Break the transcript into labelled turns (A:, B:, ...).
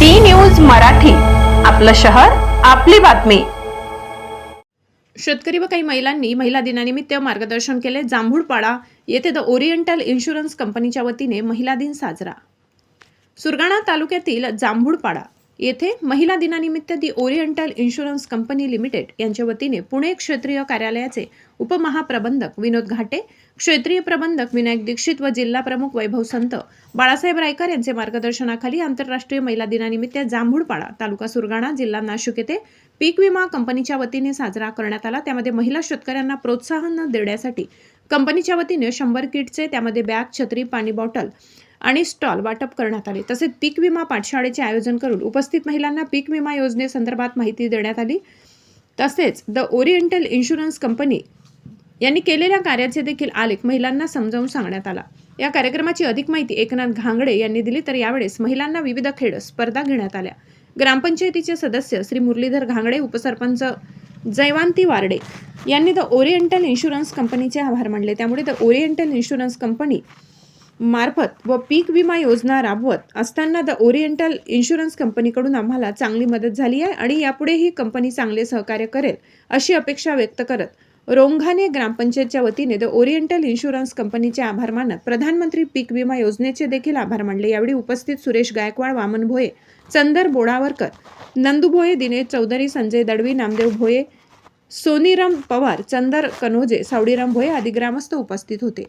A: D news Marathi आपलं शहर आपली बातमी.
B: शेतकरी व काही महिलांनी महिला दिनानिमित्त मार्गदर्शन केले जांभूळपाडा येथे द ओरिएंटल इन्शुरन्स कंपनीच्या वतीने महिला दिन साजरा. सुरगाणा तालुक्यातील जांभूळपाडा येथे महिला दिनानिमित्त the oriental insurance company limited यांच्या वतीने पुणे क्षेत्रीय कार्यालयाचे उपमहाप्रबंधक विनोद घाटे क्षेत्रीय प्रबंधक विनायक दीक्षित व जिल्हा प्रमुख वैभव संत बाळासाहेब रायकर यांचे मार्गदर्शनाखाली आंतरराष्ट्रीय महिला दिनानिमित्त जांभूळपाडा तालुका सुरगाणा जिल्हा नाशिक येथे पीक विमा कंपनीच्या वतीने साजरा करण्यात आला. त्यामध्ये महिला शेतकऱ्यांना प्रोत्साहन देण्यासाठी कंपनीच्या वतीने शंभर किटचे त्यामध्ये बॅग छत्री पाणी बॉटल आणि स्टॉल वाटप करण्यात आले. तसेच पीक विमा पाठशाळेचे आयोजन करून उपस्थित महिलांना पीक विमा योजनेसंदर्भात माहिती देण्यात आली. तसेच द ओरिएंटल इन्शुरन्स कंपनी यांनी केलेल्या कार्याचे देखील आलेख महिलांना समजावून सांगण्यात आला. या कार्यक्रमाची अधिक माहिती एकनाथ घांगडे यांनी दिली. तर यावेळेस महिलांना विविध खेळ स्पर्धा घेण्यात आल्या. ग्रामपंचायतीचे सदस्य श्री मुरलीधर घांगडे उपसरपंच जयवंती वारडे यांनी द ओरिएंटल इन्शुरन्स कंपनीचे आभार मानले. त्यामुळे द ओरिएंटल इन्शुरन्स कंपनी मार्फत व पीक विमा योजना राबवत असताना द ओरिएंटल इन्शुरन्स कंपनीकडून आम्हाला चांगली मदत झाली आहे आणि यापुढेही कंपनी चांगले सहकार्य करेल अशी अपेक्षा व्यक्त करत रोंघाने ग्रामपंचायतच्या वतीने द ओरिएंटल इन्शुरन्स कंपनीचे आभार मानत प्रधानमंत्री पीक विमा योजनेचे देखील आभार मानले. यावेळी उपस्थित सुरेश गायकवाड वामन भोये चंदर बोडावरकर नंदू भोये दिनेश चौधरी संजय दडवी नामदेव भोये सोनीराम पवार चंदर कनोजे सावडीराम भोये आदी ग्रामस्थ उपस्थित होते.